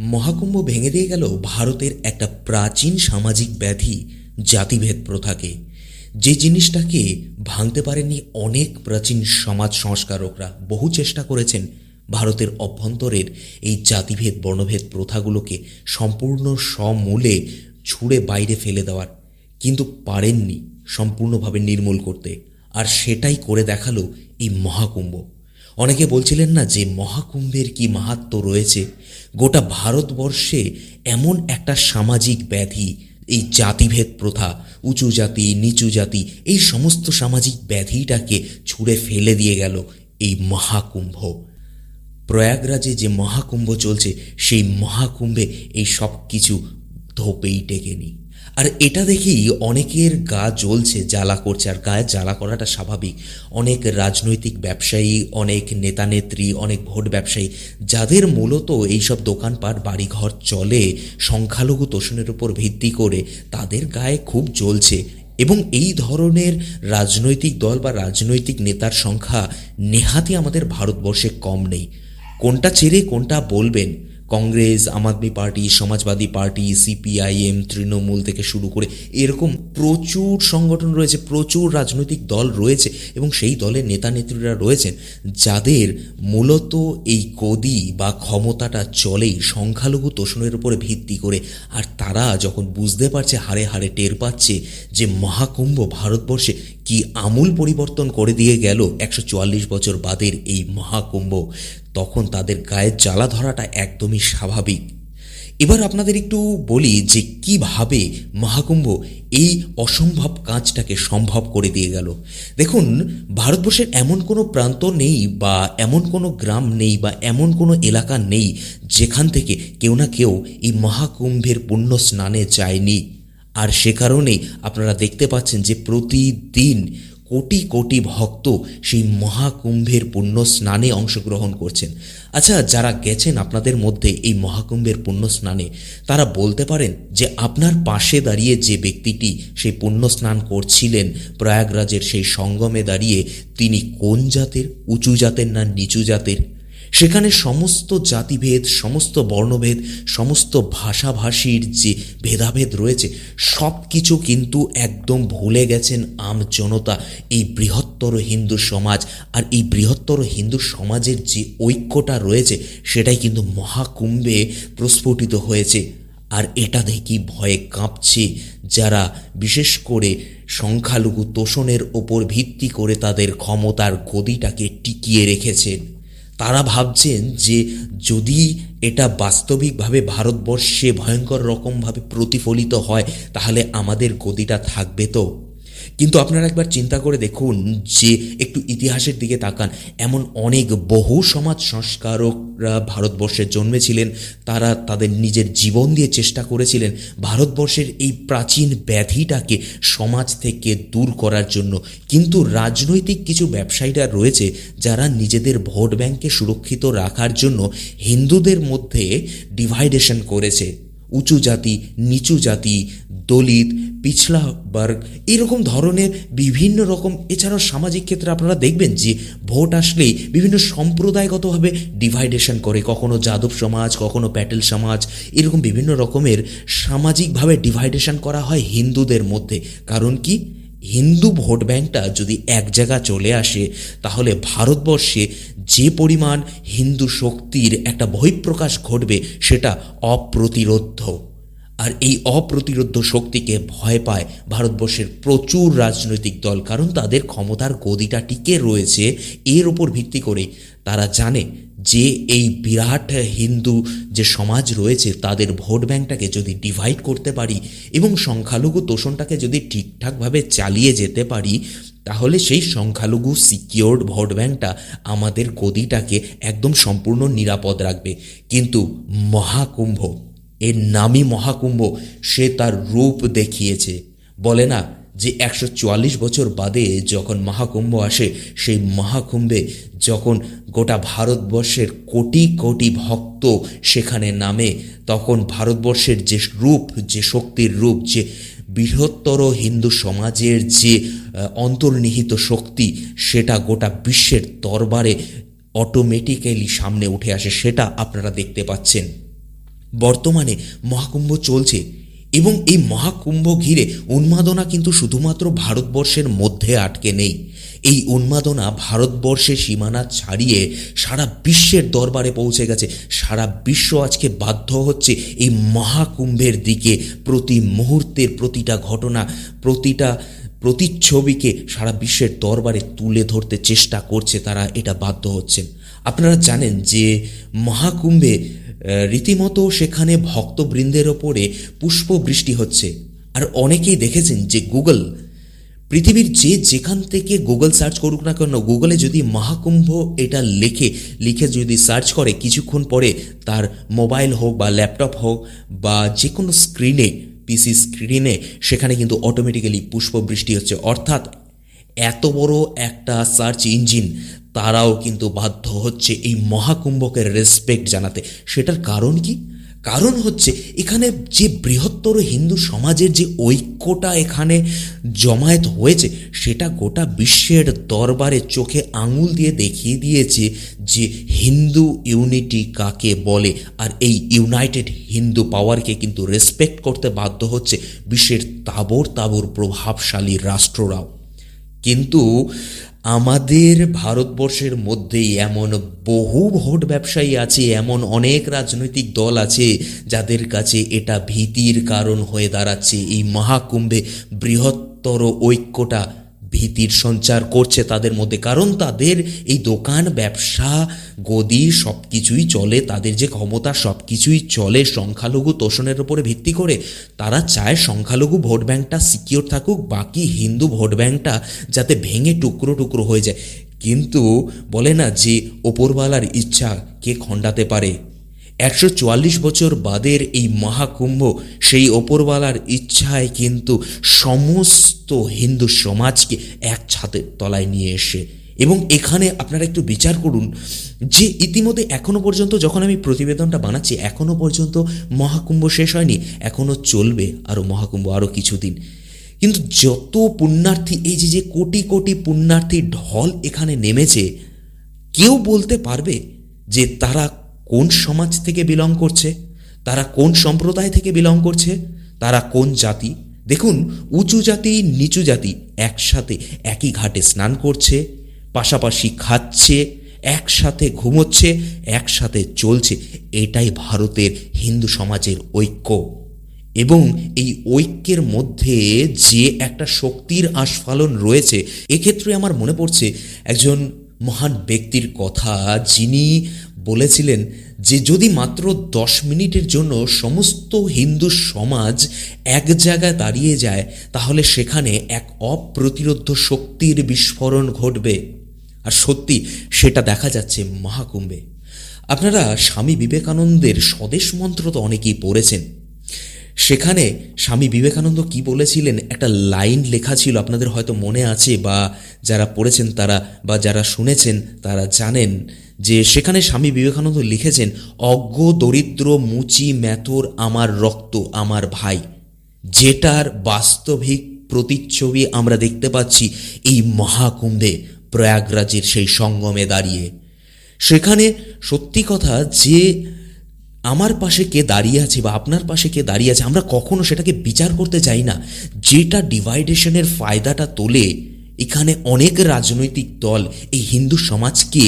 মহাকুম্ভ ভেঙে দিয়ে গেল ভারতের একটা প্রাচীন সামাজিক ব্যাধি, জাতিভেদ প্রথাকে। যে জিনিসটাকে ভাঙতে পারেনি অনেক প্রাচীন সমাজ সংস্কারকরা, বহু চেষ্টা করেছেন ভারতের অভ্যন্তরের এই জাতিভেদ, বর্ণভেদ প্রথাগুলোকে সম্পূর্ণ সমূলে ছুঁড়ে বাইরে ফেলে দেওয়ার। কিন্তু পারেননি সম্পূর্ণভাবে নির্মূল করতে। আর সেটাই করে দেখাল এই মহাকুম্ভ। অনেকে বলছিলেন না যে মহাকুম্ভের কি মাহাত্ম রয়েছে? গোটা ভারতবর্ষে এমন একটা সামাজিক ব্যাধি, এই জাতিভেদ প্রথা, উঁচু জাতি, নিচু জাতি, এই সমস্ত সামাজিক ব্যাধিটাকে ছুঁড়ে ফেলে দিয়ে গেল এই মহাকুম্ভ। প্রয়াগরাজে যে মহাকুম্ভ চলছে, সেই মহাকুম্ভে এই সব কিছু ধোপেই টেকেনি। আর এটা দেখেই অনেকের গা জ্বলছে, জ্বালা করছে। আর গায়ে জ্বালা করাটা স্বাভাবিক। অনেক রাজনৈতিক ব্যবসায়ী, অনেক নেতানেত্রী অনেক ভোট ব্যবসায়ী, যাদের মূলত এইসব দোকানপাট, বাড়িঘর চলে, সংখ্যালঘু তোষণের উপর ভিত্তি করে, তাদের গায়ে খুব জ্বলছে। এবং এই ধরনের রাজনৈতিক দল বা রাজনৈতিক নেতার সংখ্যা নেহাতি আমাদের ভারতবর্ষে কম নেই। কোনটা ছেড়ে কোনটা বলবেন? Congress, Aam Aadmi party, Samajwadi party, CPIM, Trinamool থেকে শুরু করে এরকম প্রচুর সংগঠন রয়েছে, প্রচুর রাজনৈতিক দল রয়েছে এবং সেই দলের নেতা নেত্রীরা রয়েছেন যাদের মূলত এই গদি বা ক্ষমতাটা চলেই সংখ্যালঘু তোষণের উপরে ভিত্তি করে। আর তারা যখন বুঝতে পারছে হারে হারে টের পাচ্ছে যে মহাকুম্ভ ভারতবর্ষে কি আমূল পরিবর্তন করে দিয়ে গেল একশো চুয়াল্লিশ বছর বাদের এই মহাকুম্ভ তখন তাদের গায়ের জ্বালা ধরাটা একদমই স্বাভাবিক। এবার আপনাদের একটু বলি যে কীভাবে মহাকুম্ভ এই অসম্ভব কাজটাকে সম্ভব করে দিয়ে গেল। দেখুন, ভারতবর্ষের এমন কোনো প্রান্ত নেই বা এমন কোনো গ্রাম নেই বা এমন কোনো এলাকা নেই যেখান থেকে কেউ না কেউ এই মহাকুম্ভের পুণ্য স্নানে যায়নি। আর সে কারণেই আপনারা দেখতে পাচ্ছেন যে প্রতিদিন কোটি কোটি ভক্ত সেই মহাকুম্ভের পুণ্য স্নানে অংশগ্রহণ করছেন। আচ্ছা যারা গেছেন আপনাদের মধ্যে এই মহাকুম্ভের পুণ্য স্নানে তারা বলতে পারেন যে আপনার পাশে দাঁড়িয়ে যে ব্যক্তিটি সেই পুণ্য স্নান করছিলেন প্রয়াগরাজের সেই সঙ্গমে দাঁড়িয়ে, তিনি কোন জাতের, উঁচু জাতের না নিচু জাতের? সেখানে সমস্ত জাতিভেদ, সমস্ত বর্ণভেদ, সমস্ত ভাষাভাষীর যে ভেদাভেদ রয়েছে সব কিছু কিন্তু একদম ভুলে গেছেন আম জনতা, এই বৃহত্তর হিন্দু সমাজ। আর এই বৃহত্তর হিন্দু সমাজের যে ঐক্যটা রয়েছে, সেটাই কিন্তু মহাকুম্ভে প্রস্ফুটিত হয়েছে। আর এটা দেখি ভয়ে কাঁপছে যারা, বিশেষ করে সংখ্যালঘু তোষণের ওপর ভিত্তি করে তাদের ক্ষমতার গদিটাকে টিকিয়ে রেখেছেন তারা ভাবছেন যে যদি এটা বাস্তবিকভাবে ভারতবর্ষে ভয়ঙ্কর রকমভাবে প্রতিফলিত হয়, তাহলে আমাদের গতিটা থাকবে তো? কিন্তু আপনারা একবার চিন্তা করে দেখুন যে একটু ইতিহাসের দিকে তাকান। এমন অনেক বহু সমাজ সংস্কারকরা ভারতবর্ষে জন্মেছিলেন, তারা তাদের নিজের জীবন দিয়ে চেষ্টা করেছিলেন ভারতবর্ষের এই প্রাচীন ব্যাধিটাকে সমাজ থেকে দূর করার জন্য। কিন্তু রাজনৈতিক কিছু ব্যবসায়ীরা রয়েছে যারা নিজেদের ভোট ব্যাংকে সুরক্ষিত রাখার জন্য হিন্দুদের মধ্যে ডিভাইডেশন করেছে। উঁচু জাতি, নিচু জাতি, দলিত, পিছলা বর্গ, এরকম ধরনের বিভিন্ন রকম। এছাড়াও সামাজিক ক্ষেত্রে আপনারা দেখবেন যে ভোট আসলেই বিভিন্ন সম্প্রদায়গতভাবে ডিভাইডেশন করে। কখনো যাদব সমাজ, কখনো প্যাটেল সমাজ, এরকম বিভিন্ন রকমের সামাজিকভাবে ডিভাইডেশন করা হয় হিন্দুদের মধ্যে। কারণ কি? হিন্দু ভোট ব্যাংকটা যদি এক জায়গা চলে আসে, তাহলে ভারতবর্ষে যে পরিমাণ হিন্দু শক্তির একটা বহিঃপ্রকাশ ঘটবে, সেটা অপ্রতিরোধ্য। আর এই অপ্রতিরোধ্য শক্তিকে ভয় পায় ভারতবর্ষের প্রচুর রাজনৈতিক দল, কারণ তাদের ক্ষমতার গদিটা টিকে রয়েছে, এর ওপর ভিত্তি করে তারা জানে যে এই বিরাট হিন্দু যে সমাজ রয়েছে, তাদের ভোট ব্যাংকটাকে যদি ডিভাইড করতে পারি এবং সংখ্যালঘু তোষণটাকে যদি ঠিকঠাকভাবে চালিয়ে যেতে পারি, তাহলে সেই সংখ্যালঘু সিকিওর্ড ভোট ব্যাংকটা আমাদের গদিটাকে একদম সম্পূর্ণ নিরাপদ রাখবে। কিন্তু মহাকুম্ভ, এর নামই মহাকুম্ভ, সে তার রূপ দেখিয়েছে। বলে না যে একশো চুয়াল্লিশ বছর বাদে যখন মহাকুম্ভ আসে, সেই মহাকুম্ভে যখন গোটা ভারতবর্ষের কোটি কোটি ভক্ত সেখানে নামে, তখন ভারতবর্ষের যে রূপ, যে শক্তির রূপ, যে বৃহত্তর হিন্দু সমাজের যে অন্তর্নিহিত শক্তি, সেটা গোটা বিশ্বের দরবারে অটোমেটিক্যালি সামনে উঠে আসে, সেটা আপনারা দেখতে পাচ্ছেন। বর্তমানে মহাকুম্ভ চলছে। এবং এই মহাকুম্ভ ঘিরে উন্মাদনা কিন্তু শুধুমাত্র ভারতবর্ষের মধ্যে আটকে নেই। এই উন্মাদনা ভারতবর্ষের সীমানা ছাড়িয়ে সারা বিশ্বের দরবারে পৌঁছে গেছে। সারা বিশ্ব আজকে বাধ্য হচ্ছে এই মহাকুম্ভের দিকে প্রতি মুহূর্তের প্রতিটা ঘটনা, প্রতিটা প্রতিচ্ছবিকে সারা বিশ্বের দরবারে তুলে ধরতে চেষ্টা করছে তারা, এটা বাধ্য হচ্ছেন আপনারা জানেন যে মহাকুম্ভে রীতিমতো সেখানে ভক্তবৃন্দের ওপরে পুষ্পবৃষ্টি হচ্ছে। আর অনেকেই দেখেছেন যে গুগল, পৃথিবীর যে যেখান থেকে গুগল সার্চ করুক না কেন, গুগলে যদি মহাকুম্ভ এটা লেখে, লিখে যদি সার্চ করে কিছুক্ষণ পরে তার মোবাইল হোক বা ল্যাপটপ হোক বা যে কোনো স্ক্রিনে, পিসি স্ক্রিনে, সেখানে কিন্তু অটোমেটিক্যালি পুষ্পবৃষ্টি হচ্ছে। অর্থাৎ এত বড় একটা সার্চ ইঞ্জিন তারাও কিন্তু বাধ্য হচ্ছে এই মহাকুম্ভকে রেসপেক্ট জানাতে। সেটার কারণ কি? কারণ হচ্ছে এখানে যে বৃহত্তর হিন্দু সমাজের যে ঐক্যটা এখানে জমায়েত হয়েছে, সেটা গোটা বিশ্বের দরবারে চোখে আঙুল দিয়ে দেখিয়ে দিয়েছে যে হিন্দু ইউনিটি কাকে বলে আর এই ইউনাইটেড হিন্দু পাওয়ারকে কিন্তু রেসপেক্ট করতে বাধ্য হচ্ছে বিশ্বের তাবর তাবর প্রভাবশালী রাষ্ট্ররাও। কিন্তু আমাদের ভারতবর্ষের মধ্যেই এমন বহু ভোট ব্যবসায়ী আছে, এমন অনেক রাজনৈতিক দল আছে যাদের কাছে এটা ভীতির কারণ হয়ে দাঁড়াচ্ছে। এই মহাকুম্ভে বৃহত্তর ঐক্যটা ভীতির সঞ্চার করছে তাদের মধ্যে। কারণ তাদের এই দোকান, ব্যবসা, গদি সব কিছুই চলে, তাদের যে ক্ষমতা সব কিছুই চলে, সংখ্যালঘু তোষণের উপরে ভিত্তি করে। তারা চায় সংখ্যালঘু ভোট ব্যাংকটা সিকিওর থাকুক, বাকি হিন্দু ভোট ব্যাংকটা যাতে ভেঙে টুকরো টুকরো হয়ে যায়। কিন্তু বলে না যে, ওপরওয়ালার ইচ্ছা কে খণ্ডাতে পারে? একশো চুয়াল্লিশ বছর বাদের এই মহাকুম্ভ, সেই ওপরওয়ালার ইচ্ছায় কিন্তু সমস্ত হিন্দু সমাজকে এক ছাদের তলায় নিয়ে এসে, এবং এখানে আপনারা একটু বিচার করুন যে ইতিমধ্যে এখনও পর্যন্ত যখন আমি প্রতিবেদনটা বানাচ্ছি, এখনও পর্যন্ত মহাকুম্ভ শেষ হয়নি, এখনও চলবে আরও মহাকুম্ভ আরও কিছুদিন। কিন্তু যত পুণ্যার্থী, এই যে যে কোটি কোটি পুণ্যার্থী ঢল এখানে নেমেছে, কেউ বলতে পারবে যে তারা কোন সমাজ থেকে বিলং করছে? তারা কোন সম্প্রদায় থেকে বিলং করছে? তারা কোন জাতি? দেখুন, উঁচু জাতি, নিচু জাতি একসাথে একই ঘাটে স্নান করছে, পাশাপাশি খাচ্ছে, একসাথে ঘুমোচ্ছে, একসাথে চলছে। এটাই ভারতের হিন্দু সমাজের ঐক্য। এবং এই ঐক্যের মধ্যে যে একটা শক্তির আস্ফালন রয়েছে, এক্ষেত্রে আমার মনে পড়ছে একজন মহান ব্যক্তির কথা যিনি বলেছিলেন যে যদি মাত্র দশ মিনিটের জন্য সমস্ত হিন্দু সমাজ এক জায়গায় দাঁড়িয়ে যায়, তাহলে সেখানে এক অপ্রতিরোধ শক্তির বিস্ফোরণ ঘটবে। আর সত্যি, সেটা দেখা যাচ্ছে মহাকুম্ভে। আপনারা স্বামী বিবেকানন্দের স্বদেশ মন্ত্র তো অনেকেই পড়েছেন। সেখানে স্বামী বিবেকানন্দ কি বলেছিলেন? একটা লাইন লেখা ছিল, আপনাদের হয়তো মনে আছে বা যারা পড়েছেন তারা বা যারা শুনেছেন তারা জানেন যে সেখানে স্বামী বিবেকানন্দ লিখেছেন, অজ্ঞ, দরিদ্র, মুচি, ম্যাথর, আমার রক্ত, আমার ভাই। যেটার বাস্তবিক প্রতিচ্ছবি আমরা দেখতে পাচ্ছি এই মহাকুম্ভে, প্রয়াগরাজের সেই সঙ্গমে দাঁড়িয়ে। সেখানে সত্যি কথা যে আমার পাশে কে দাঁড়িয়ে আছে বা আপনার পাশে কে দাঁড়িয়ে আছে, আমরা কখনো সেটাকে বিচার করতে চাই না। যেটা ডিভাইডেশনের ফায়দাটা তোলে, এখানে অনেক রাজনৈতিক দল এই হিন্দু সমাজকে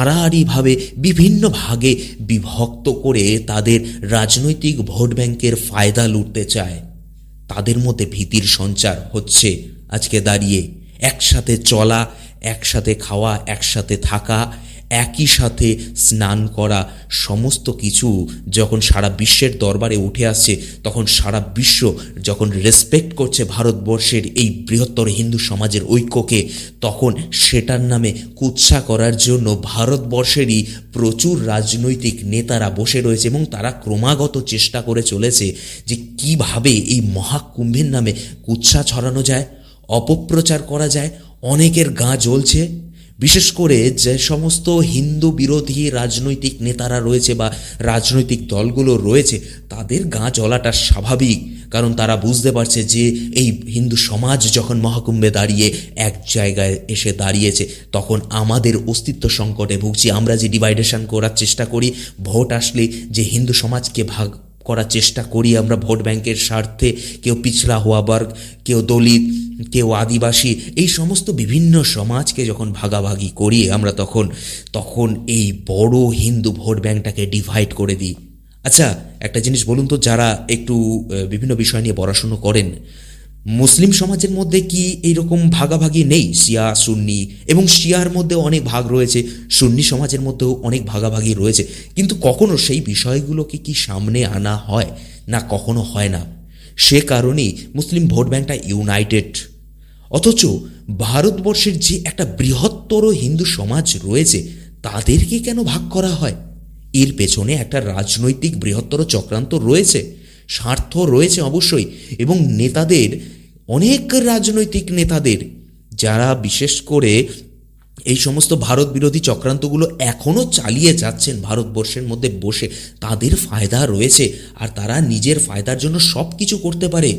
আড়াআড়িভাবে বিভিন্ন ভাগে বিভক্ত করে তাদের রাজনৈতিক ভোট ব্যাংকের ফায়দা লুটতে চায়। তাদের মধ্যে ভীতির সঞ্চার হচ্ছে আজকে দাঁড়িয়ে। একসাথে চলা, একসাথে খাওয়া, একসাথে থাকা একই সাথে স্নান করা সমস্ত কিছু যখন সারা বিশ্বের দরবারে উঠে আসছে, তখন সারা বিশ্ব যখন রেসপেক্ট করছে ভারতবর্ষের এই বৃহত্তর হিন্দু সমাজের ঐক্যকে, তখন সেটার নামে কুৎসা করার জন্য ভারতবর্ষেরই প্রচুর রাজনৈতিক নেতারা বসে রয়েছে এবং তারা ক্রমাগত চেষ্টা করে চলেছে যে কীভাবে এই মহাকুম্ভের নামে কুৎসা ছড়ানো যায়, অপপ্রচার করা যায়, অনেকের গা জ্বলছে। বিশেষ করে যে সমস্ত হিন্দু বিরোধী রাজনৈতিক নেতারা রয়েছে বা রাজনৈতিক দলগুলো রয়েছে, তাদের গা জ্বলাটা স্বাভাবিক। কারণ তারা বুঝতে পারছে যে এই হিন্দু সমাজ যখন মহাকুম্ভে দাঁড়িয়ে এক জায়গায় এসে দাঁড়িয়েছে, তখন আমাদের অস্তিত্ব সংকটে ভুগছি। আমরা যে ডিভাইডেশন করার চেষ্টা করি, ভোট আসলে যে হিন্দু সমাজকে ভাগ করার চেষ্টা করি আমরা ভোট ব্যাংকের স্বার্থে। কেউ পিছলা হওয়া বর্গ, কেউ দলিত, কেউ আদিবাসী, এই সমস্ত বিভিন্ন সমাজকে যখন ভাগাভাগি করি আমরা তখন তখন এই বড় হিন্দু ভোট ব্যাংকটাকে ডিভাইড করে দিই। আচ্ছা একটা জিনিস বলুন তো, যারা একটু বিভিন্ন বিষয় নিয়ে পড়াশুনো করেন মুসলিম সমাজের মধ্যে কি এইরকম ভাগাভাগি নেই? শিয়া, সুন্নি এবং শিয়ার মধ্যেও অনেক ভাগ রয়েছে, সুন্নি সমাজের মধ্যেও অনেক ভাগাভাগি রয়েছে। কিন্তু কখনো সেই বিষয়গুলোকে কি সামনে আনা হয়? না, কখনো হয় না। সে কারণেই মুসলিম ভোট ব্যাংকটা ইউনাইটেড। অথচ ভারতবর্ষের যে একটা বৃহত্তর হিন্দু সমাজ রয়েছে, তাদেরকে কেন ভাগ করা হয়? এর পেছনে একটা রাজনৈতিক বৃহত্তর চক্রান্ত রয়েছে। স্বার্থ রয়েছে অবশ্যই এবং নেতাদের, অনেক রাজনৈতিক নেতাদের, যারা বিশেষ করে এই সমস্ত ভারত বিরোধী চক্রান্তগুলো এখনও চালিয়ে যাচ্ছেন ভারতবর্ষের মধ্যে বসে, তাদের ফায়দা রয়েছে আর তারা নিজের ফায়দার জন্য সব কিছু করতে পারে।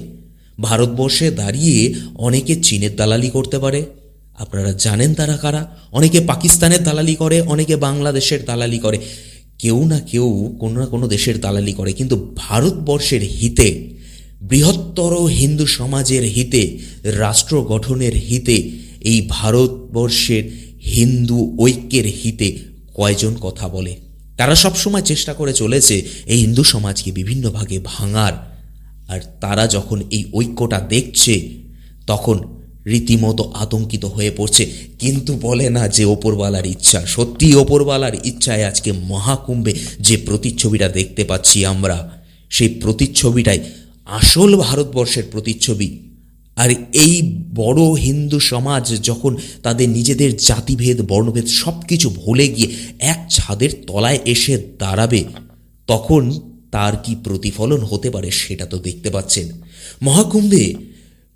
ভারতবর্ষে দাঁড়িয়ে অনেকে চীনের দালালি করতে পারে। আপনারা জানেন তারা কারা? অনেকে পাকিস্তানের দালালি করে, অনেকে বাংলাদেশের দালালি করে। কেউ না কেউ কোনো না কোনো দেশের দালালি করে। কিন্তু ভারতবর্ষের হিতে, বৃহত্তর হিন্দু সমাজের হিতে, রাষ্ট্র গঠনের হিতে, এই ভারতবর্ষের হিন্দু ঐক্যের হিতে কয়জন কথা বলে? তারা সবসময় চেষ্টা করে চলেছে এই হিন্দু সমাজকে বিভিন্ন ভাগে ভাঙার। আর তারা যখন এই ঐক্যটা দেখছে, তখন রীতিমতো আতঙ্কিত হয়ে পড়ছে। কিন্তু বলে না যে ওপরওয়ালার ইচ্ছা। সত্যি ওপরওয়ালার ইচ্ছায় আজকে মহাকুম্ভে যে প্রতিচ্ছবিটা দেখতে পাচ্ছি আমরা, সেই প্রতিচ্ছবিটাই আসল ভারতবর্ষের প্রতিচ্ছবি। আর এই বড় হিন্দু সমাজ যখন তাদের নিজেদের জাতিভেদ, বর্ণভেদ সব কিছু ভুলে গিয়ে এক ছাদের তলায় এসে দাঁড়াবে, তখন তার কি প্রতিফলন হতে পারে সেটা তো দেখতে পাচ্ছেন। মহাকুম্ভে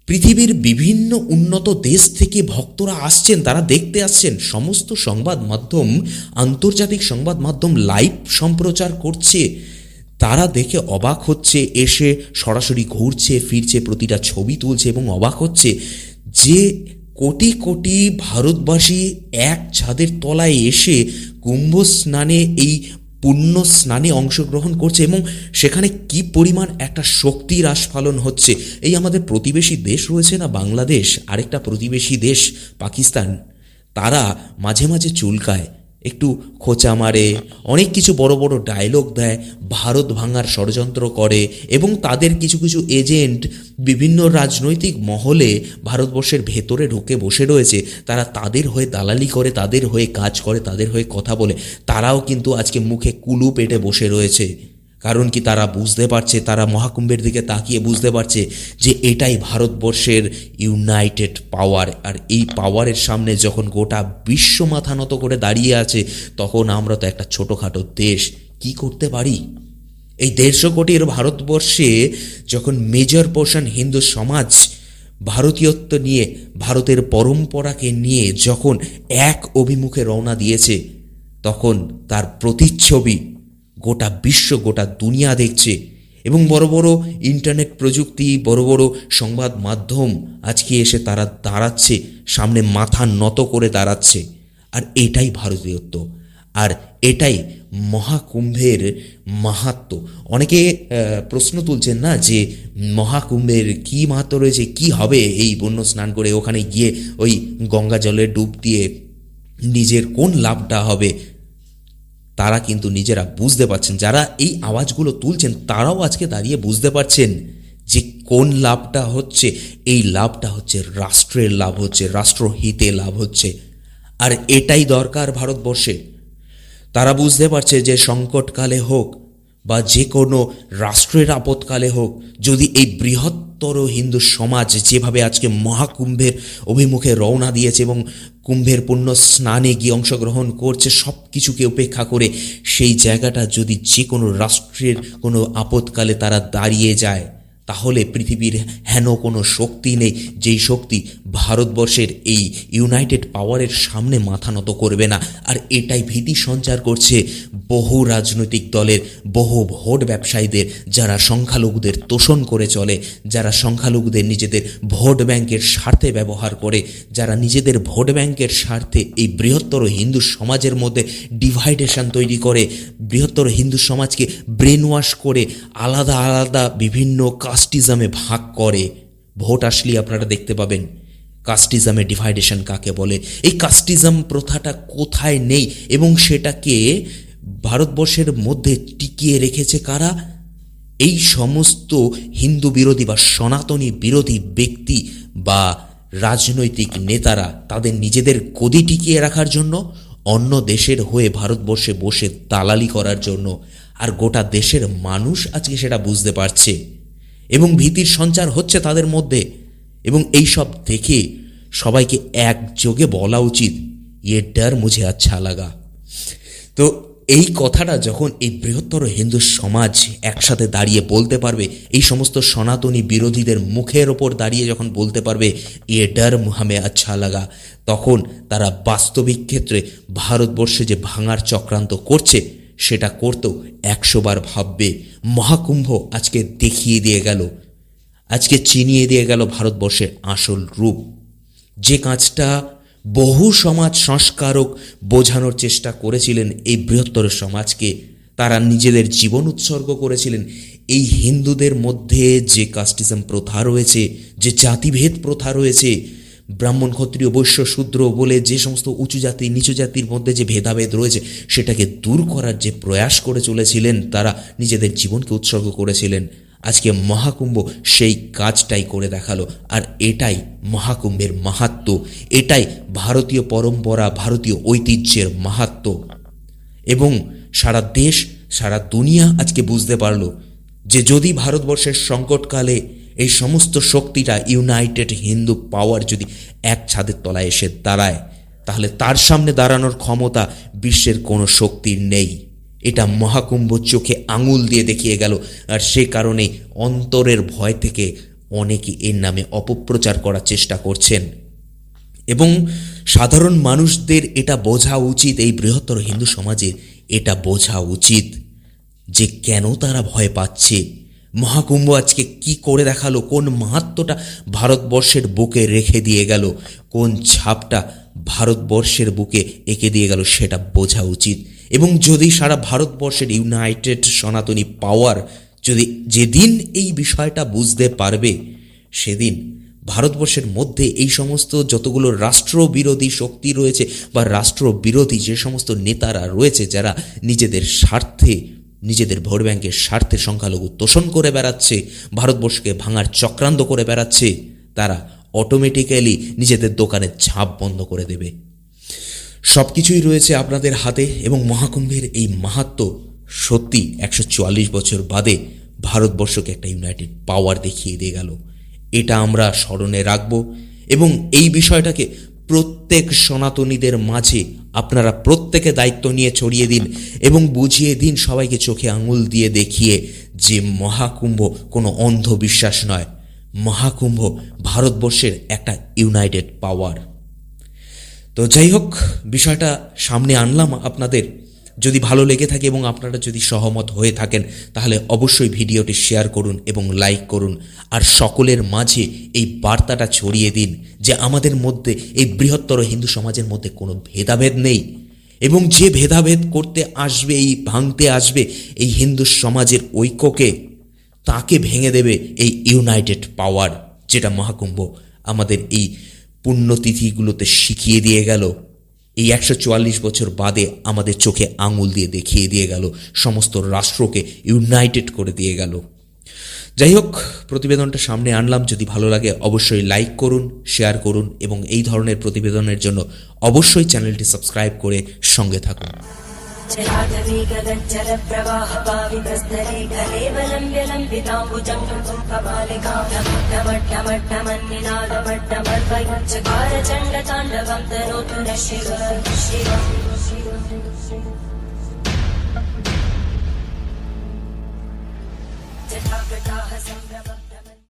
পৃথিবীর বিভিন্ন উন্নত দেশ থেকে ভক্তরা আসছেন, তারা দেখতে আসছেন। সমস্ত সংবাদ মাধ্যম, আন্তর্জাতিক সংবাদ মাধ্যম লাইভ সম্প্রচার করছে। তারা দেখে অবাক হচ্ছে, এসে সরাসরি ঘুরছে, ফিরছে, প্রতিটা ছবি তুলছে এবং অবাক হচ্ছে যে কোটি কোটি ভারতবাসী এক ছাদের তলায় এসে কুম্ভ স্নানে এই পুণ্য স্নানে অংশগ্রহণ করছে এবং সেখানে কি পরিমাণ একটা শক্তির আস্ফালন হচ্ছে। এই আমাদের প্রতিবেশী দেশ রয়েছে না বাংলাদেশ, আরেকটা প্রতিবেশী দেশ, পাকিস্তান। তারা মাঝে মাঝে চুলকায়। একটু খোঁচা মারে, অনেক কিছু বড় বড় ডায়লগ দেয়, ভারত ভাঙার ষড়যন্ত্র করে এবং তাদের কিছু কিছু এজেন্ট বিভিন্ন রাজনৈতিক মহলে ভারতবর্ষের ভেতরে ঢুকে বসে রয়েছে। তারা তাদের হয়ে দালালি করে, তাদের হয়ে কাজ করে, তাদের হয়ে কথা বলে। তারাও কিন্তু আজকে মুখে কুলু পেটে বসে রয়েছে। কারণ কি তারা বুঝতে পারছে, তারা মহাকুম্ভের দিকে তাকিয়ে বুঝতে পারছে যে এটাই ভারতবর্ষের ইউনাইটেড পাওয়ার আর এই পাওয়ারের সামনে যখন গোটা বিশ্ব মাথা নত করে দাঁড়িয়ে আছে, তখন আমরা তো একটা ছোটোখাটো দেশ। কি করতে পারি? এই দেড়শো কোটির ভারতবর্ষে যখন মেজর পোর্শন হিন্দু সমাজ ভারতীয়ত্ব নিয়ে, ভারতের পরম্পরাকে নিয়ে যখন এক অভিমুখে রওনা দিয়েছে, তখন তার প্রতিচ্ছবি গোটা বিশ্ব, গোটা দুনিয়া দেখছে। এবং বড় বড় ইন্টারনেট প্রযুক্তি, বড় বড় সংবাদ মাধ্যম আজকে এসে তারা দাঁড়াচ্ছে, সামনে মাথা নত করে দাঁড়াচ্ছে। আর এটাই ভারতীয়ত্ব। আর এটাই মহাকুম্ভের মাহাত্ম। অনেকে প্রশ্ন তুলছেন না যে মহাকুম্ভের কি মাহাত্ম রয়েছে, কি হবে এই বন্য স্নান করে ওখানে গিয়ে ওই গঙ্গা জলে ডুব দিয়ে নিজের কোন লাভটা হবে? তারা কিন্তু নিজেরা বুঝতে পারছেন, যারা এই আওয়াজগুলো তুলছেন, তারাও আজকে দাঁড়িয়ে বুঝতে পারছেন যে কোন লাভটা হচ্ছে। এই লাভটা হচ্ছে রাষ্ট্রের লাভ হচ্ছে, রাষ্ট্রহিতে লাভ হচ্ছে। আর এটাই দরকার ভারতবর্ষে। তারা বুঝতে পারছে যে সংকটকালে হোক বা যে কোনো রাষ্ট্রের আপদকালে হোক, যদি এই বৃহত্তর হিন্দু সমাজ যেভাবে আজকে মহাকুম্ভের অভিমুখে রওনা দিয়েছে এবং কুম্ভের পুণ্য স্নানে গিয়ে অংশগ্রহণ করছে সব কিছুকে উপেক্ষা করে সেই জায়গাটা যদি যে কোনো রাষ্ট্রের কোনো আপদকালে তারা দাঁড়িয়ে যায়, তাহলে পৃথিবীর হেন কোনো শক্তি নেই। যেই শক্তি ভারতবর্ষের এই ইউনাইটেড পাওয়ারের সামনে মাথা নত করবে না। আর এটাই ভীতি সঞ্চার করছে বহু রাজনৈতিক দলের, বহু ভোট ব্যবসায়ীদের যারা সংখ্যালঘুদের তোষণ করে চলে, যারা সংখ্যালঘুদের নিজেদের ভোট ব্যাংকের স্বার্থে ব্যবহার করে, যারা নিজেদের ভোট ব্যাংকের স্বার্থে এই বৃহত্তর হিন্দু সমাজের মধ্যে ডিভাইডেশন তৈরি করে, বৃহত্তর হিন্দু সমাজকে ব্রেন ওয়াশ করে আলাদা আলাদা বিভিন্ন কাস্টিজমে ভাগ করে। ভোট আসলেই আপনারা দেখতে পাবেন কাস্টিজমে ডিভাইডেশন কাকে বলে? এই কাস্টিজম প্রথাটা কোথায় নেই এবং সেটাকে ভারতবর্ষের মধ্যে টিকিয়ে রেখেছে কারা? এই সমস্ত হিন্দু বিরোধী বা সনাতনী বিরোধী ব্যক্তি বা রাজনৈতিক নেতারা তাদের নিজেদের গদি টিকিয়ে রাখার জন্য, অন্য দেশের হয়ে ভারতবর্ষে বসে দালালি করার জন্য, আর গোটা দেশের মানুষ আজকে সেটা বুঝতে পারছে। এবং ভীতির সঞ্চার হচ্ছে তাদের মধ্যে। এবং এই সব দেখে সবাইকে একযোগে বলা উচিত ইয়ে ডর মুঝে আচ্ছা লাগা। তো এই কথাটা যখন এই বৃহত্তর হিন্দু সমাজ একসাথে দাঁড়িয়ে বলতে পারবে, এই সমস্ত সনাতনী বিরোধীদের মুখের ওপর দাঁড়িয়ে যখন বলতে পারবে ইয়ে ডর হামে আচ্ছা লাগা, তখন তারা বাস্তবিক ক্ষেত্রে ভারতবর্ষে যে ভাঙার চক্রান্ত করছে, সেটা করতেও একশোবার ভাববে, মহাকুম্ভ আজকে দেখিয়ে দিয়ে গেল। আজকে চিনিয়ে দিয়ে গেল ভারতবর্ষের আসল রূপ। যে কাজটা বহু সমাজ সংস্কারক বোঝানোর চেষ্টা করেছিলেন এই বৃহত্তর সমাজকে, তারা নিজেদের জীবন উৎসর্গ করেছিলেন। এই হিন্দুদের মধ্যে যে কাস্টিজম প্রথা রয়েছে, যে জাতিভেদ প্রথা রয়েছে, ব্রাহ্মণ, ক্ষত্রিয়, বৈশ্য, শূদ্র বলে যে সমস্ত উঁচু জাতি, নিচু জাতির মধ্যে যে ভেদাভেদ রয়েছে, সেটাকে দূর করার যে প্রয়াস করে চলেছিলেন, তারা নিজেদের জীবনকে উৎসর্গ করেছিলেন। আজকে মহাকুম্ভ সেই কাজটাই করে দেখাল। আর এটাই মহাকুম্ভের মাহাত্ম এটাই ভারতীয় পরম্পরা, ভারতীয় ঐতিহ্যের মাহাত্ম এবং সারা দেশ, সারা দুনিয়া আজকে বুঝতে পারল যে যদি ভারতবর্ষের সংকটকালে এই সমস্ত শক্তিটা ইউনাইটেড হিন্দু পাওয়ার যদি এক ছাদের তলায় এসে দাঁড়ায়, তাহলে তার সামনে দাঁড়ানোর ক্ষমতা বিশ্বের কোনো শক্তির নেই। এটা মহাকুম্ভ চোখে আঙুল দিয়ে দেখিয়ে গেল, আর সে কারণে অন্তরের ভয় থেকে অনেকে এর নামে অপপ্রচার করার চেষ্টা করছেন। এবং সাধারণ মানুষদের এটা বোঝা উচিত, এই বৃহত্তর হিন্দু সমাজে এটা বোঝা উচিত যে কেন তারা ভয় পাচ্ছে। মহাকুম্ভ আজকে কি করে দেখাল, কোন মাহাত্মটা ভারতবর্ষের বুকে রেখে দিয়ে গেল, কোন ছাপটা ভারতবর্ষের বুকে এঁকে দিয়ে গেল, সেটা বোঝা উচিত। এবং যদি সারা ভারতবর্ষের ইউনাইটেড সনাতনী পাওয়ার যদি যেদিন এই বিষয়টা বুঝতে পারবে, সেদিন ভারতবর্ষের মধ্যে এই সমস্ত যতগুলো রাষ্ট্রবিরোধী শক্তি রয়েছে বা রাষ্ট্রবিরোধী যে সমস্ত নেতারা রয়েছে যারা নিজেদের স্বার্থে, নিজেদের ভোট ব্যাংকের স্বার্থে সংখ্যালঘু তোষণ করে বেড়াচ্ছে, ভারতবর্ষকে ভাঙার চক্রান্ত করে বেড়াচ্ছে, তারা অটোমেটিক্যালি নিজেদের দোকানের ঝাঁপ বন্ধ করে দেবে। সব কিছুই রয়েছে আপনাদের হাতে এবং মহাকুম্ভের এই মাহাত্ম সত্যি একশো চুয়াল্লিশ বছর বাদে ভারতবর্ষকে একটা ইউনাইটেড পাওয়ার দেখিয়ে দিয়ে গেল। এটা আমরা স্মরণে রাখব এবং এই বিষয়টাকে প্রত্যেক সনাতনীদের মাঝে আপনারা প্রত্যেকে দায়িত্ব নিয়ে ছড়িয়ে দিন এবং বুঝিয়ে দিন, সবাইকে চোখে আঙুল দিয়ে দেখিয়ে যে মহাকুম্ভ কোনো অন্ধবিশ্বাস নয়। মহাকুম্ভ ভারতবর্ষের একটা ইউনাইটেড পাওয়ার তো যাই হোক, বিষয়টা সামনে আনলাম আপনাদের। যদি ভালো লেগে থাকে এবং আপনারা যদি সহমত হয়ে থাকেন, তাহলে অবশ্যই ভিডিওটি শেয়ার করুন এবং লাইক করুন। আর সকলের মাঝে এই বার্তাটা ছড়িয়ে দিন যে আমাদের মধ্যে, এই বৃহত্তর হিন্দু সমাজের মধ্যে কোনো ভেদাভেদ নেই। এবং যে ভেদাভেদ করতে আসবে, এই ভাঙতে আসবে, এই হিন্দু সমাজের ঐক্যকে তাকে ভেঙে দেবে এই ইউনাইটেড পাওয়ার, যেটা মহাকুম্ভ, আমাদের এই পুণ্যতিথিগুলোতে শিখিয়ে দিয়ে গেল। এই একশো চুয়াল্লিশ বছর বাদে আমাদের চোখে আঙুল দিয়ে দেখিয়ে দিয়ে গেল। সমস্ত রাষ্ট্রকে ইউনাইটেড করে দিয়ে গেল। যাই হোক, প্রতিবেদনটা সামনে আনলাম। যদি ভালো লাগে অবশ্যই লাইক করুন শেয়ার করুন এবং এই ধরনের প্রতিবেদনের জন্য অবশ্যই চ্যানেলটি সাবস্ক্রাইব করে সঙ্গে থাকুন। चरागरीगदच्चर प्रवाहपावितस्तरेखलेवलम्ब्य लम्बिताम्बुजम् कुम्भपालिकां नमट्टमट्टमन्निनादमट्टमर्वयच्चकार चण्डताण्डवं तनोतु न शिव शिव जटाकटाः सम्भ्रम